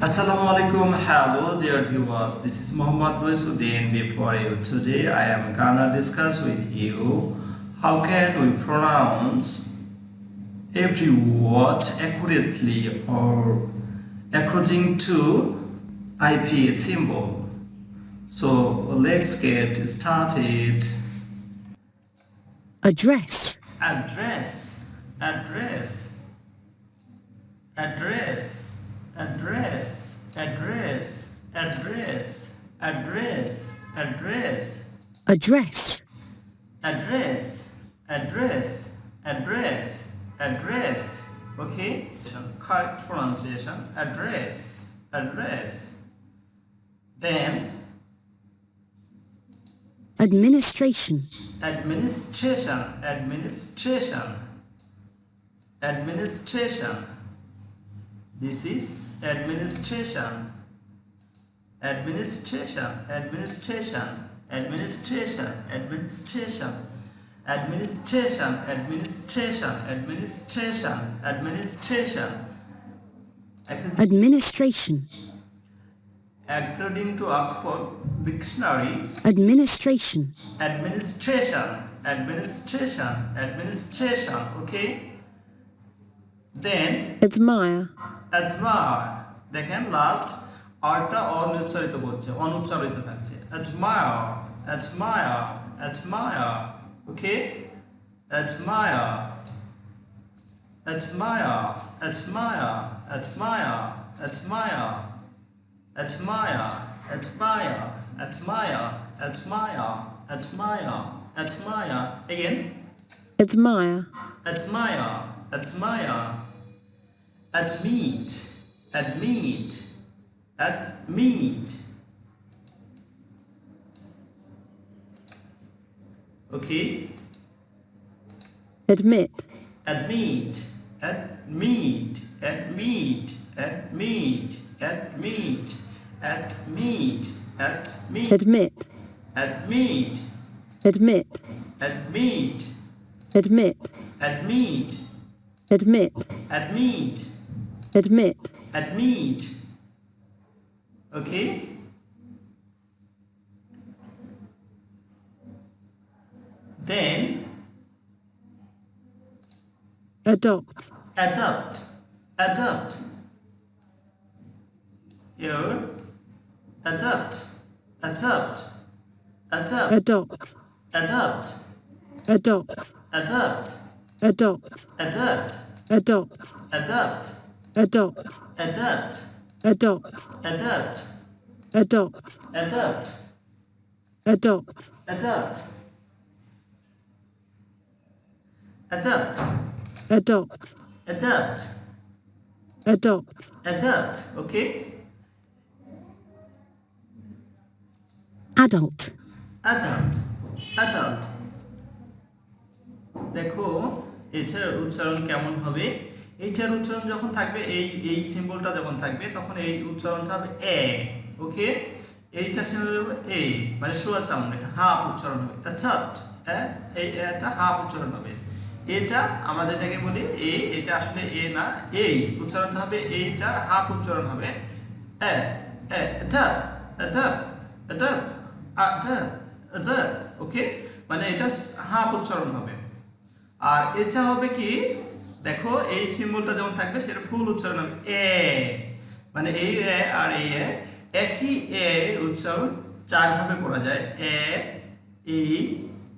Assalamu alaikum, hello dear viewers. This is Muhammad Waisuddin. Before you today, I am gonna discuss with you how can we pronounce every word accurately or according to IP symbol. So let's get started. address, address address address address address address address address. Address, address address address address. Okay correct pronunciation address address. Then administration, administration administration. Administration this is administration. Administration administration administration administration. Administration administration administration administration. According- administration, according to oxford dictionary. Administration, administration administration administration okay? Then admire, admire দেখেন last আরটা অনুচ্চারিত করছে অনুচ্চারিত থাকছে admire admire admire okay admire admire admire admire admire admire admire admire admire admire admire again admire, admire, admire, admit, admit, admit. Okay, admit, admit, admit, admit, admit, admit, admit, admit, admit, admit, admit, admit, admit, admit, admit, admit. Admit, admit okay then adopt, adopt adopt here adopt adopt adopt adopt, adopt adopt, adopt adopt, adopt adopt, adopt adopt, adopt adopt, adopt adopt, adopt adopt, adopt adopt adopt, adopt adopt, adopt okay adult, adult adult দেখো এটার উচ্চারণ কেমন হবে এইটার উচ্চারণ যখন থাকবে, এই এই সিম্বলটা যখন থাকবে, তখন এই উচ্চারণটা হবে এ, ওকে? এইটা সিম্বল হবে এ মানে সোয়া সাউন্ড এটা হাফ উচ্চারণ হবে চাট এই এটা হাফ উচ্চারণ হবে। এটা আমরা যেটাকে বলি এ, এটা আসলে এ না, এই উচ্চারণটা হবে এইটার হাফ উচ্চারণ হবে এ এটা এটা এটা এটা এটা ওকে? মানে এটা হাফ উচ্চারণ হবে। আর এটা হবে কি? দেখো, এই সিম্বলটা যখন থাকবে, সেটা ফুল উচ্চারণ হবে। এ মানে এই এ আর এই এ, একই এ উচ্চারণ চার ভাবে করা যায়। এ, ই,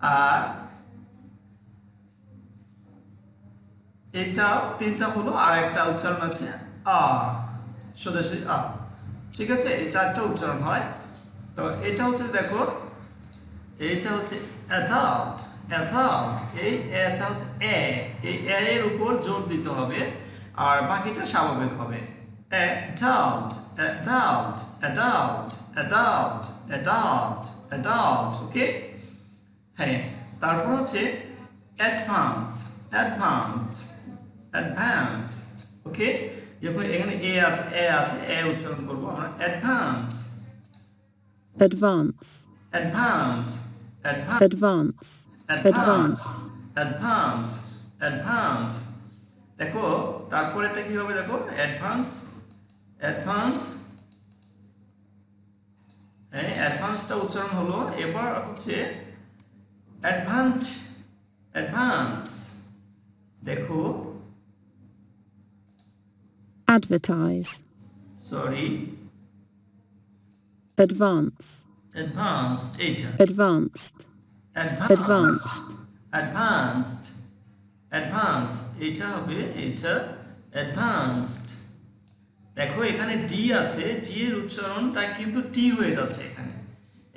আর, এটা, তিনটা হলো আর একটা উচ্চারণ আছে আ। সোজাসুজি আ। ঠিক আছে? এই চারটা উচ্চারণ হয়। তো এটা হচ্ছে, দেখো, এইটা হচ্ছে অ্যাডাল্ট অ্যাডাল্ট এই হচ্ছে এ এই এ এর উপর জোর দিতে হবে আর বাকিটা স্বাভাবিক হবে। Adult adult adult adult adult adult okay? হ্যাঁ তারপর হচ্ছে অ্যাডভান্স অ্যাডভান্স অ্যাডভান্স ওকে? যখন এখানে এ আছে এ আছে এ উচ্চারণ করব আমরা। Advance. advance, advance advance. advance, advance advance advance দেখো তারপর এটা কি হবে দেখো? অ্যাডভান্স অ্যাডভান্স হ্যাঁ অ্যাডভান্সটা উচ্চারণ হলো। এবার হচ্ছে অ্যাডভান্স অ্যাডভান্স দেখো। Advertise, সরি advance, অ্যাডভান্সড এইটা। Advanced, advanced advanced, advanced advance এটা হবে এটা অ্যাডভান্সড দেখো এখানে ডি আছে ডি এর উচ্চারণটা কিন্তু টি হয়ে যাচ্ছে এখানে।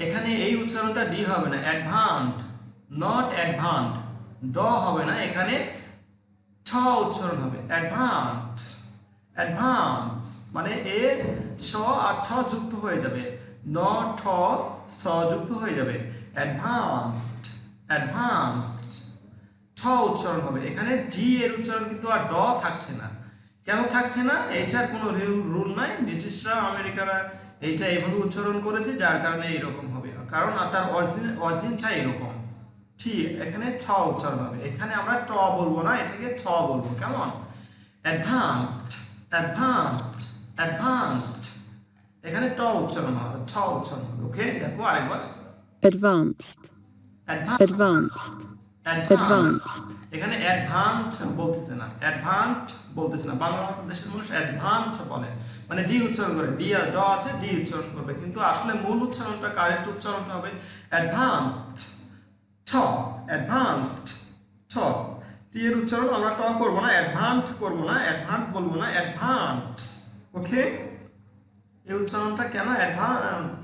এখানে এই উচ্চারণটা ডি হবে না অ্যাডভান্ট নট অ্যাডভান্ট দ হবে না এখানে ছ উচ্চারণ হবে অ্যাডভান্স অ্যাডভান্স মানে এ ছ আর ঠ যুক্ত হয়ে যাবে ন ঠ স যুক্ত হয়ে যাবে। অ্যাডভান্সড অ্যাডভান্সড ঠ উচ্চারণ হবে। এখানে ডি এর উচ্চারণ কিন্তু আর ড থাকছে না। কেন থাকছে না? এইটার কোনো রুল নাই। ব্রিটিশরা আমেরিকারা এইটা এভাবে উচ্চারণ করেছে, যার কারণে এরকম হবে। কারণ তার অরিজিন অরিজিনটা এরকম। টি এখানে ছ উচ্চারণ হবে। এখানে আমরা ট বলব না, এটাকে ছ বলব। কেমন? অ্যাডভান্সড অ্যাডভান্সড অ্যাডভান্সড এখানে ট উচ্চারণ হবে ছ উচ্চারণ হবে। ওকে দেখো আরেকবার। Advanced, advanced, advanced, এখানে অ্যাডভান্ট বলতেছে না। অ্যাডভান্ট বলতেছে না। বাংলাদেশের মানুষ অ্যাডভান্ট বলে। মানে ডি উচ্চারণ করে। ডি আর ড আছে ডি উচ্চারণ করবে। কিন্তু আসলে মূল উচ্চারণটা কারেক্ট উচ্চারণটা হবে অ্যাডভান্সড ছ অ্যাডভান্সড ছ টি এর উচ্চারণ আমরা ট করব না। অ্যাডভান্ট করব না। অ্যাডভান্ট বলব না। অ্যাডভান্স ওকে এই উচ্চারণটা কেন অ্যাডভান্স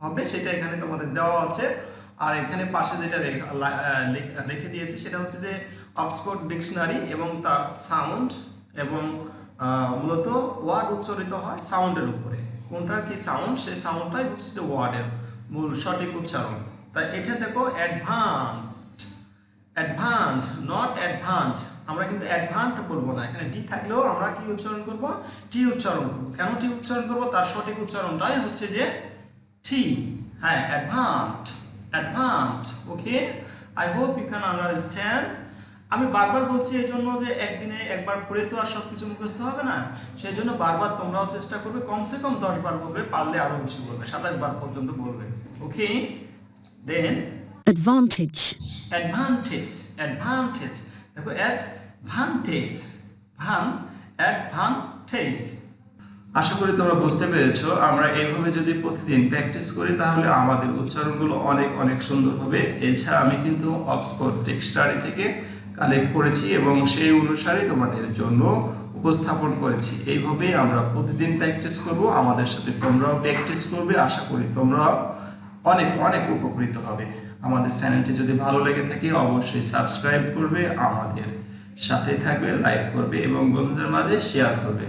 হবে, সেটা এখানে তোমাদের দেওয়া আছে। আর এখানে পাশে যেটা রেখা- দিয়েছে, সেটা হচ্ছে যে অক্সফোর্ড ডিকশনারি এবং তার সাউন্ড এবং মূলত ওয়ার্ড উচ্চারিত হয় সাউন্ডের উপরে। কোনটা কি সাউন্ড? সেই সাউন্ডটাই হচ্ছে যে ওয়ার্ডের মূল সঠিক উচ্চারণ। তাই এটা দেখো অ্যাডভান্ট অ্যাডভান্ট নট অ্যাডভান্ট আমরা কিন্তু অ্যাডভান্ট বলব না। এখানে ডি থাকলেও আমরা কি উচ্চারণ করব? টি উচ্চারণ করব। কেন টি উচ্চারণ করব? তার সঠিক উচ্চারণটাই হচ্ছে যে টি হ্যাঁ অ্যাডভান্ট অ্যাডভান্ট okay I hope you can understand আমি বারবার বলছি এই জন্য যে একদিনে একবার পড়ে তো আর সব কিছু মুখস্থ হবে না। সেই জন্য বারবার তোমরাও চেষ্টা করবে কমসে কম দশ বার বলবে পারলে আরও বেশি বলবে সাতাশ বার পর্যন্ত বলবে okay then advantage, advantage advantage দেখো অ্যাডভান্টেজ ভান অ্যাডভান্টেজ আশা করি তোমরা বুঝতে পেরেছ, আমরা এইভাবে যদি প্রতিদিন প্র্যাকটিস করি, তাহলে আমাদের উচ্চারণগুলো অনেক অনেক সুন্দর হবে। এছাড়া আমি কিন্তু অক্সফোর্ড ডিকশনারি থেকে কালেক্ট করেছি এবং সেই অনুসারে তোমাদের জন্য উপস্থাপন করেছি। এইভাবেই আমরা প্রতিদিন প্র্যাকটিস করব, আমাদের সাথে তোমরাও প্র্যাকটিস করবে। আশা করি তোমরাও অনেক অনেক উপকৃত হবে। আমাদের চ্যানেলটি যদি ভালো লেগে থাকে, অবশ্যই সাবস্ক্রাইব করবে, আমাদের সাথে থাকবে লাইক করবে এবং বন্ধুদের মাঝে শেয়ার করবে।